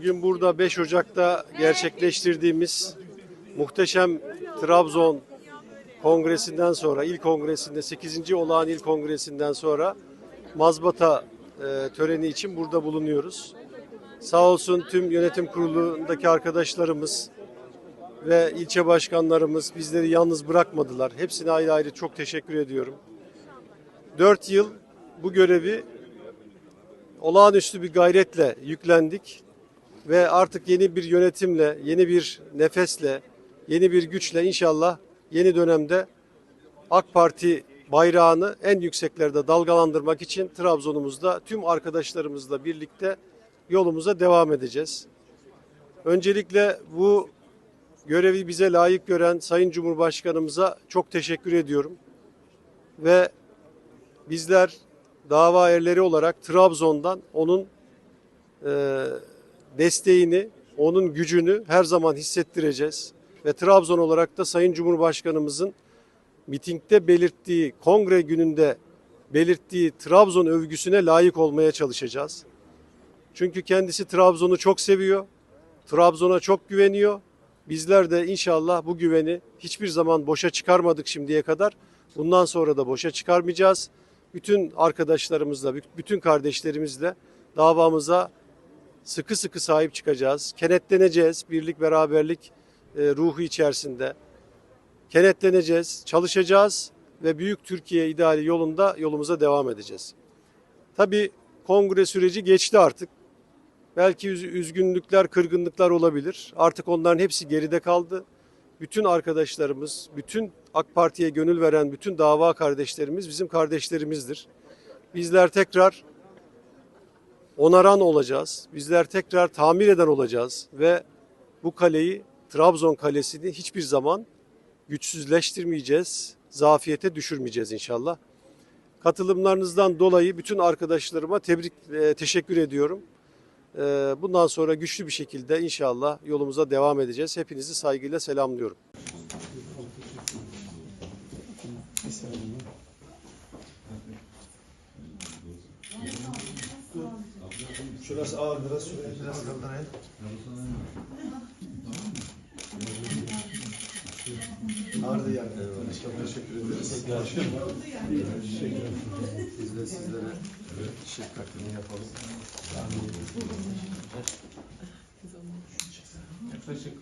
Bugün burada 5 Ocak'ta gerçekleştirdiğimiz muhteşem Trabzon kongresinden sonra, il kongresinde 8. olağan il kongresinden sonra mazbata e, töreni için burada bulunuyoruz. Sağ olsun tüm yönetim kurulundaki arkadaşlarımız ve ilçe başkanlarımız bizleri yalnız bırakmadılar. Hepsine ayrı ayrı çok teşekkür ediyorum. 4 yıl bu görevi olağanüstü bir gayretle yüklendik ve artık yeni bir yönetimle, yeni bir nefesle, yeni bir güçle inşallah yeni dönemde AK Parti bayrağını en yükseklerde dalgalandırmak için Trabzon'umuzda tüm arkadaşlarımızla birlikte yolumuza devam edeceğiz. Öncelikle bu görevi bize layık gören Sayın Cumhurbaşkanımıza çok teşekkür ediyorum. Ve bizler dava erleri olarak Trabzon'dan onun e, desteğini, onun gücünü her zaman hissettireceğiz. Ve Trabzon olarak da Sayın Cumhurbaşkanımızın mitingde belirttiği, kongre gününde belirttiği Trabzon övgüsüne layık olmaya çalışacağız. Çünkü kendisi Trabzon'u çok seviyor. Trabzon'a çok güveniyor. Bizler de inşallah bu güveni hiçbir zaman boşa çıkarmadık şimdiye kadar. Bundan sonra da boşa çıkarmayacağız. Bütün arkadaşlarımızla, bütün kardeşlerimizle davamıza sıkı sıkı sahip çıkacağız. Kenetleneceğiz. Birlik, beraberlik e, ruhu içerisinde. Kenetleneceğiz, çalışacağız ve büyük Türkiye ideali yolunda yolumuza devam edeceğiz. Tabii kongre süreci geçti artık. Belki üz- üzgünlükler, kırgınlıklar olabilir. Artık onların hepsi geride kaldı. Bütün arkadaşlarımız, bütün AK Parti'ye gönül veren bütün dava kardeşlerimiz bizim kardeşlerimizdir. Bizler tekrar onaran olacağız. Bizler tekrar tamir eden olacağız ve bu kaleyi Trabzon kalesini hiçbir zaman güçsüzleştirmeyeceğiz, zafiyete düşürmeyeceğiz inşallah. Katılımlarınızdan dolayı bütün arkadaşlarıma tebrik, e, teşekkür ediyorum. E, bundan sonra güçlü bir şekilde inşallah yolumuza devam edeceğiz. Hepinizi saygıyla selamlıyorum. Şurası ağır biraz, şurayı biraz kaldırayım. Ağırdı yani. Başkanım teşekkür ederiz. Biz de sizlere şefkatini yapalım. Yaklaşık